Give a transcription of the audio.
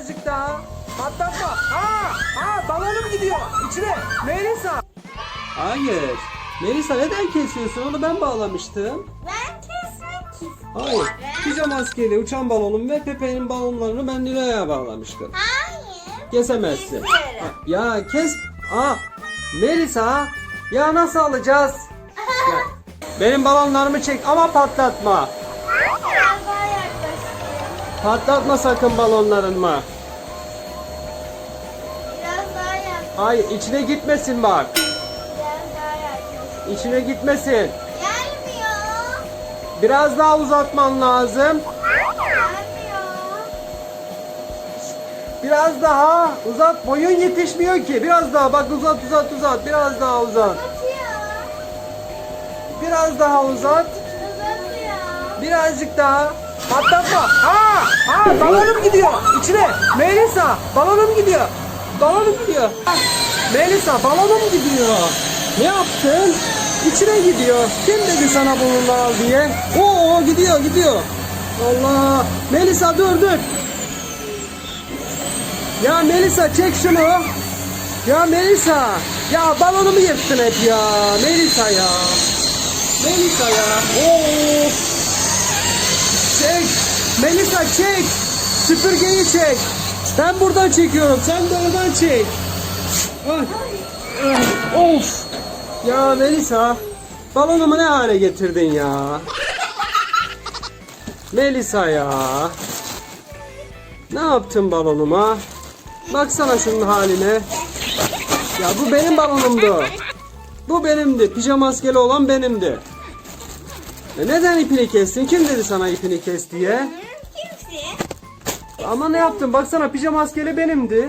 Birazcık daha. Patlatma. Aa, aa balonum gidiyor. İçine. Melisa. Hayır. Melisa neden kesiyorsun? Onu ben bağlamıştım. Ben kesmek istiyorum. Hayır. Pijama maskeli uçan balonum ve Pepe'nin balonlarını ben Nilo'ya bağlamıştım. Hayır. Kesemezsin. Ya kes. Aa, Melisa. Ya nasıl alacağız? Ya, benim balonlarımı çek ama patlatma. Patlatma sakın balonlarımı. Biraz daha yaklaşayım. Hayır içine gitmesin bak. Biraz daha yaklaşayım. İçine gitmesin. Gelmiyor. Biraz daha uzatman lazım. Gelmiyor. Biraz daha uzat. Boyun yetişmiyor ki. Biraz daha bak uzat uzat uzat. Biraz daha uzat. Uzatıyor. Biraz daha uzat. Uzatıyor. Birazcık daha. Patlatma. Aa, aa balonum gidiyor. İçine. Melisa balonum gidiyor. Balonum gidiyor. Melisa balonum gidiyor. Ne yaptın? İçine gidiyor. Kim dedi sana bununla al diye? Oo gidiyor gidiyor. Allah. Melisa dur dur. Ya Melisa çek şunu. Ya Melisa. Ya balonumu yırttın hep ya. Melisa ya. Melisa ya. Oo. Melisa çek. Süpürgeyi çek. Ben buradan çekiyorum. Sen de oradan çek. Ay. Ah, Of. Ya Melisa. Balonumu ne hale getirdin ya? Melisa ya. Ne yaptın balonuma? Baksana şunun haline. Ya bu benim balonumdu. Bu benimdi. Pijama maskeli olan benimdi. E neden ipini kestin? Kim dedi sana ipini kes diye? Kimse. Ama ne yaptın? Baksana pijama maskeli benimdi.